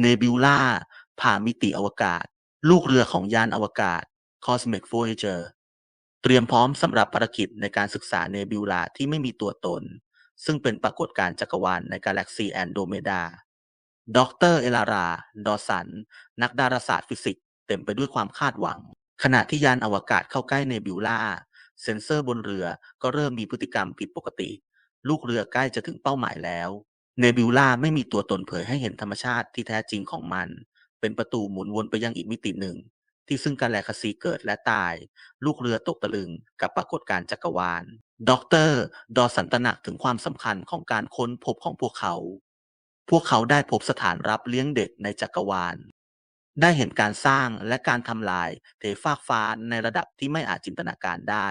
เนบิวล่าผ่ามิติอวกาศ ลูกเรือของยานอวกาศ Cosmic Voyager เตรียมพร้อมสำหรับภารกิจในการศึกษาเนบิวลาที่ไม่มีตัวตน ซึ่งเป็นปรากฏการณ์จักรวาลในกาแล็กซีแอนโดเมดา ดรเอลารา ดอสัน นักดาราศาสตร์ฟิสิกส์เต็มไปด้วยความคาดหวัง ขณะที่ยานอวกาศเข้าใกล้เนบิวลาเซ็นเซอร์บนเรือก็เริ่มมีพฤติกรรมผิดปกติ ลูกเรือใกล้จะถึงเป้าหมายแล้ว เนบิวลาไม่มีตัวตนเผยให้เห็นธรรมชาติที่แท้จริงของมัน เป็นประตูหมุนวนไปยังอีกมิติหนึ่ง ที่ซึ่งกาแล็กซีเกิดและตาย ลูกเรือตกตะลึงกับปรากฏการจักรวาลด็อกเตอร์ดอสันตนักถึงความสำคัญของการค้นพบของพวกเขา พวกเขาได้พบสถานรับเลี้ยงเด็กในจักรวาล ได้เห็นการสร้างและการทำลายเทฟากฟ้าในระดับที่ไม่อาจจินตนาการได้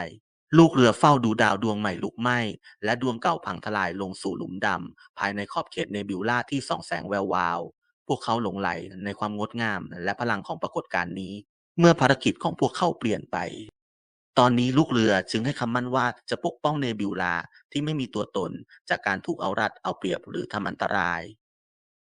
ลูกเรือเฝ้าดูดาวดวงใหม่ลุกไหม้ และดวงเก่าพังทลายลงสู่หลุมดำ ภายในขอบเขตเนบิวลาที่ส่องแสงแวววาว พวกเขาหลงไหลในความงดงามและพลังของปรากฏการณ์นี้ เมื่อภารกิจของพวกเขาเปลี่ยนไป ตอนนี้ลูกเรือจึงให้คำมั่นว่าจะปกป้องเนบิวลาที่ไม่มีตัวตนจากการถูกเอารัดเอาเปรียบหรือทำอันตราย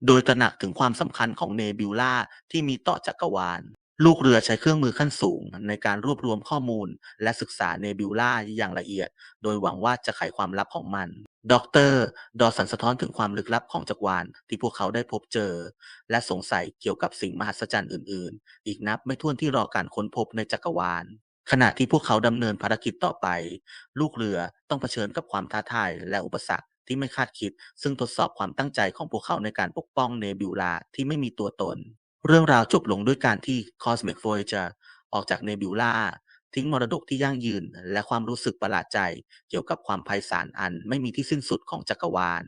โดยตระหนักถึงความสำคัญของเนบิวลาที่มีต่อจักรวาล ลูกเรือใช้เครื่องมือขั้นสูง ในการรวบรวมข้อมูล และศึกษาเนบิวล่าอย่างละเอียด โดยหวังว่าจะไขความลับของมันดออกเตร์ดอสันสะท้อนถึงความลึกลับของจักรวาลที่พวกเขาได้พบเจอ และสงสัยเกี่ยวกับสิ่งมหัศจรรย์อื่น ๆ อีกนับไม่ถ้วนที่รอการค้นพบในจักรวาล ขณะที่พวกเขาดำเนินภารกิจต่อไป ลูกเรือต้องเผชิญกับความท้าทายและอุปสรรคที่ไม่คาดคิด ซึ่งทดสอบความตั้งใจของพวกเขาในการปกป้องเนบิวลาที่ไม่มีตัวตน เรื่องราวจบลงด้วยการที่ Cosmic Voyager ออกจากเนบิวลาทิ้งมรดกที่ยั่งยืน และความรู้สึกประหลาดใจ เกี่ยวกับความไพศาลอันไม่มีที่สิ้นสุดของจักรวาล